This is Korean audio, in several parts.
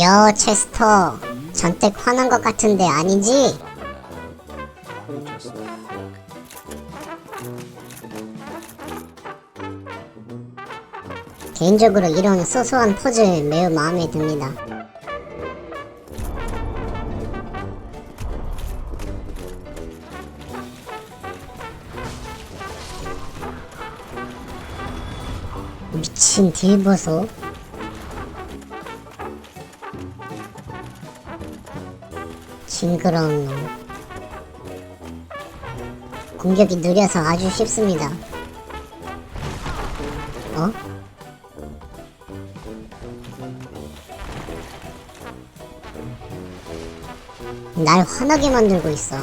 여 체스터 전택 화난 것 같은데 아니지? 개인적으로 이런 소소한 포즈 매우 마음에 듭니다. 미친 딜 보소. 징그러운 놈. 공격이 느려서 아주 쉽습니다. 어? 날 화나게 만들고 있어.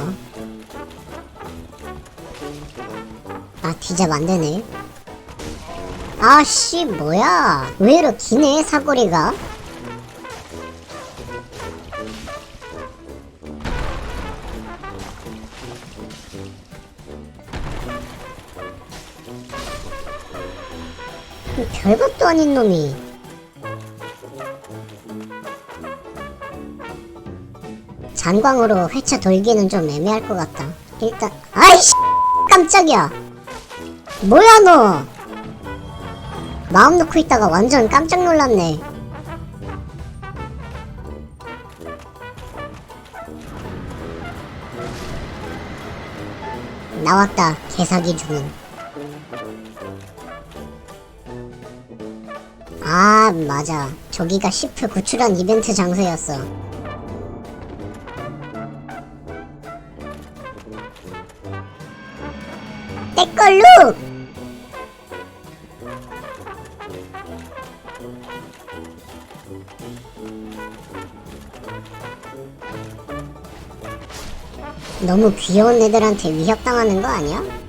아, 디잡 안 되네. 아씨, 뭐야. 왜 이렇게 기네, 사거리가? 별것도 아닌 놈이. 잔광으로 회차 돌기는 좀 애매할 것 같다. 일단, 아이씨! 깜짝이야! 뭐야, 너! 마음 놓고 있다가 완전 깜짝 놀랐네. 나왔다, 개사기 주문. 아, 맞아. 저기가 시프 구출한 이벤트 장소였어. 내 걸로! 너무 귀여운 애들한테 위협당하는 거 아니야?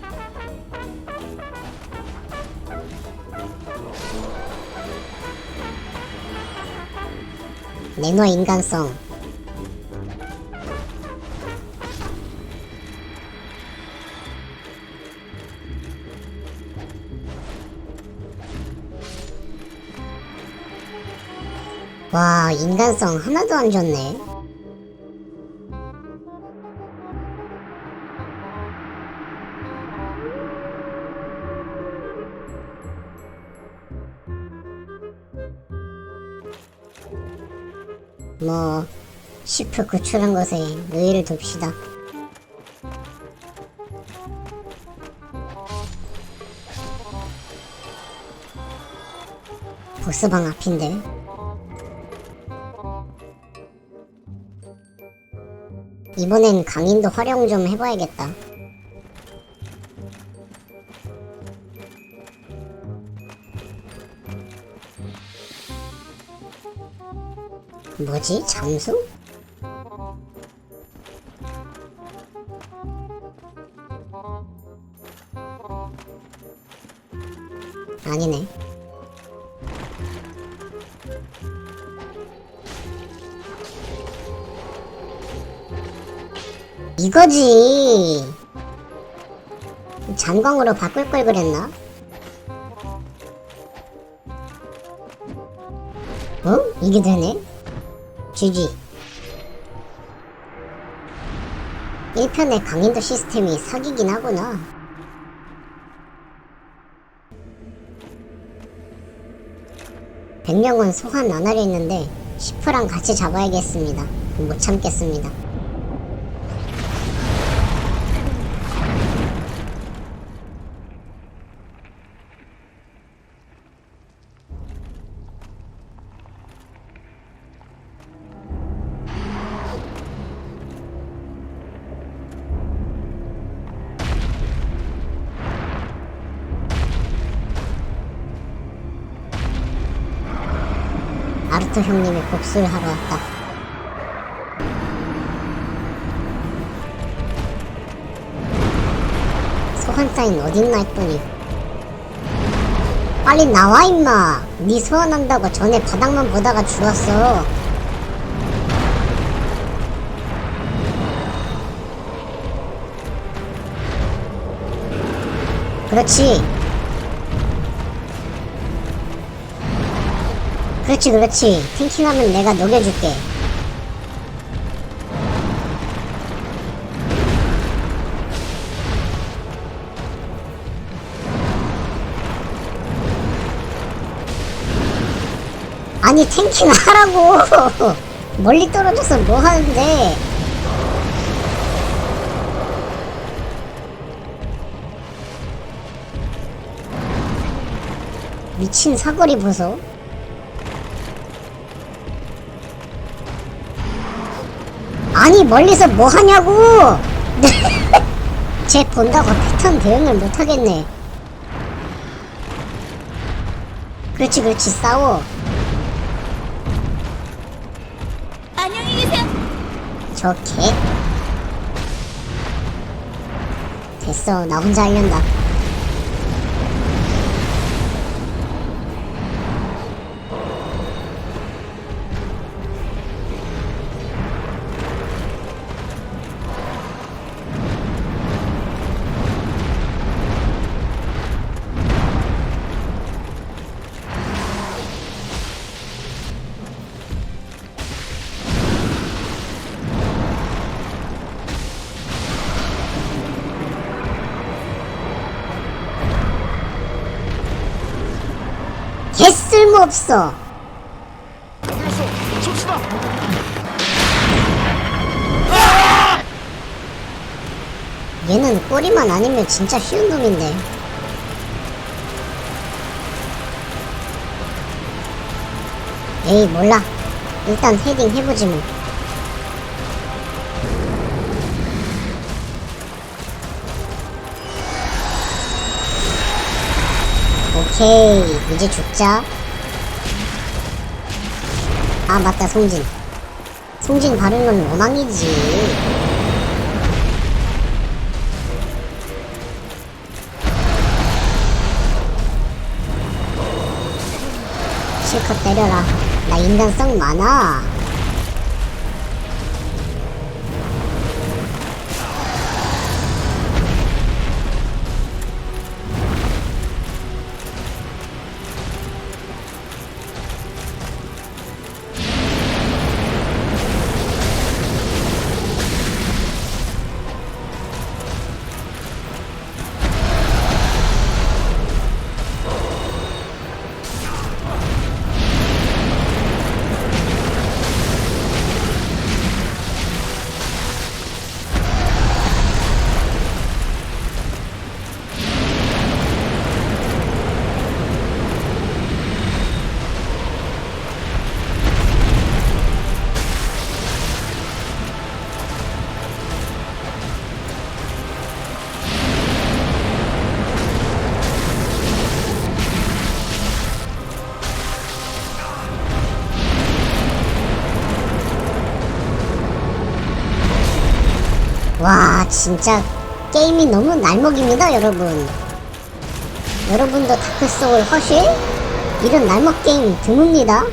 내놔 인간성. 와 인간성 하나도 안 줬네 뭐 시프 구출한 것에 의의를 둡시다 보스방 앞인데 이번엔 강인도 활용 좀 해봐야겠다. 뭐지? 잠수? 아니네. 이거지. 잔광으로 바꿀 걸 그랬나? 어? 이게 되네? GG. 1편의 강인도 시스템이 사기긴 하구나. 백령은 소환 안 하려 했는데 시프랑 같이 잡아야겠습니다. 못 참겠습니다. 아르토 형님이 복수를 하러 왔다. 소환 따윈 어딨나 했더니 빨리 나와 임마. 네 소환한다고 전에 바닥만 보다가 죽었어. 그렇지 그렇지 그렇지. 탱킹하면 내가 녹여줄게. 아니 탱킹 하라고. 멀리 떨어져서 뭐 하는데? 미친 사거리 보소 아니 멀리서 뭐 하냐고 쟤 본다고 패턴 대응을 못 하겠네 그렇지 그렇지 싸워 안녕히 계세요. 저 개. 됐어, 나 혼자 하련다. 없어. 얘는 꼬리만 아니면 진짜 쉬운 놈인데. 에이, 몰라. 일단 헤딩 해보지 뭐. 오케이, 이제 죽자. 아, 맞다, 송진. 송진 바른 건 로망이지. 실컷 때려라. 나 인간성 많아. 진짜 게임이 너무 날먹입니다, 여러분. 여러분도 다크소울 허실? 이런 날먹 게임 드뭅니다.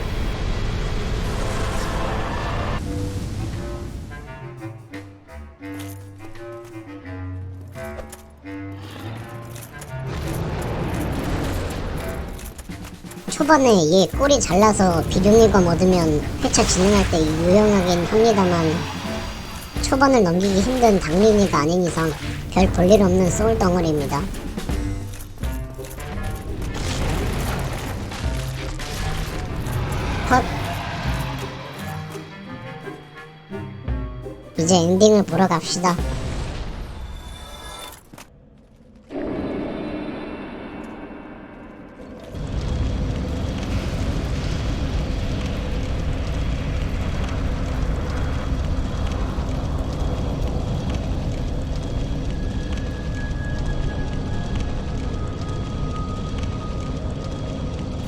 초반에 얘 꼬리 잘라서 비룡일검 얻으면 회차 진행할 때 유용하긴 합니다만 초반을 넘기기 힘든 당린이가 아닌 이상 별 볼일 없는 소울 덩어리입니다. 컷. 이제 엔딩을 보러 갑시다.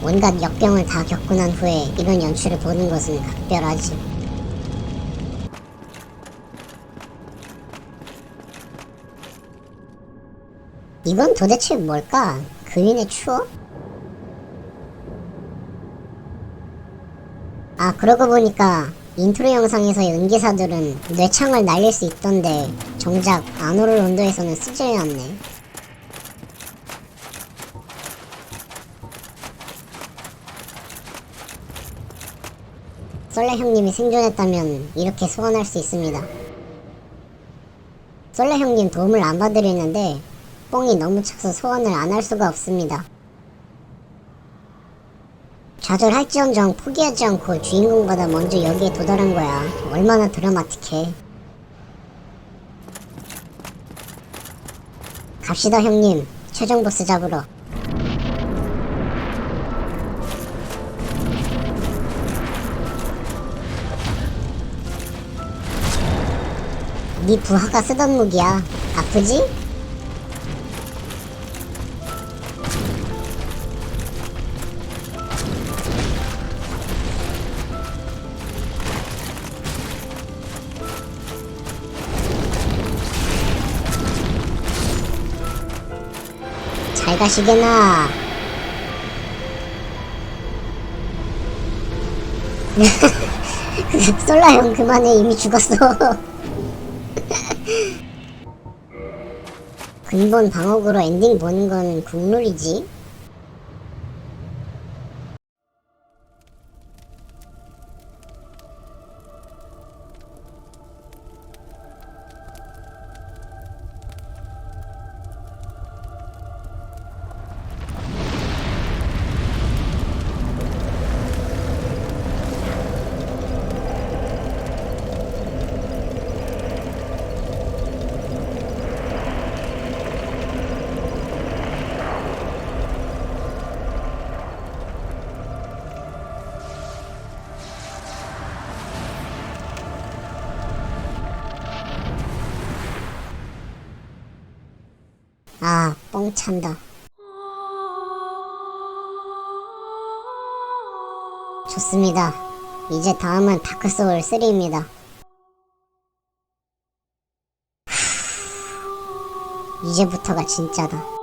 온갖 역병을 다 겪고 난 후에 이런 연출을 보는 것은 각별하지. 이건 도대체 뭘까? 그린의 추억? 아, 그러고 보니까 인트로 영상에서 연기사들은 뇌창을 날릴 수 있던데 정작 아노르 론도에서는 쓰지 않네. 솔레 형님이 생존했다면 이렇게 소환할 수 있습니다. 솔레 형님 도움을 안 받으려는데 뽕이 너무 차서 소환을 안 할 수가 없습니다. 좌절할지언정 포기하지 않고 주인공보다 먼저 여기에 도달한 거야. 얼마나 드라마틱해. 갑시다 형님. 최종 보스 잡으러. 네 부하가 쓰던 무기야. 아프지? 잘 가시게나. 솔라 형 그만해 이미 죽었어. 근본 방어구로 엔딩 보는 건 국룰이지. 아, 뻥 찬다. 좋습니다. 이제 다음은 다크소울 3입니다. 이제부터가 진짜다.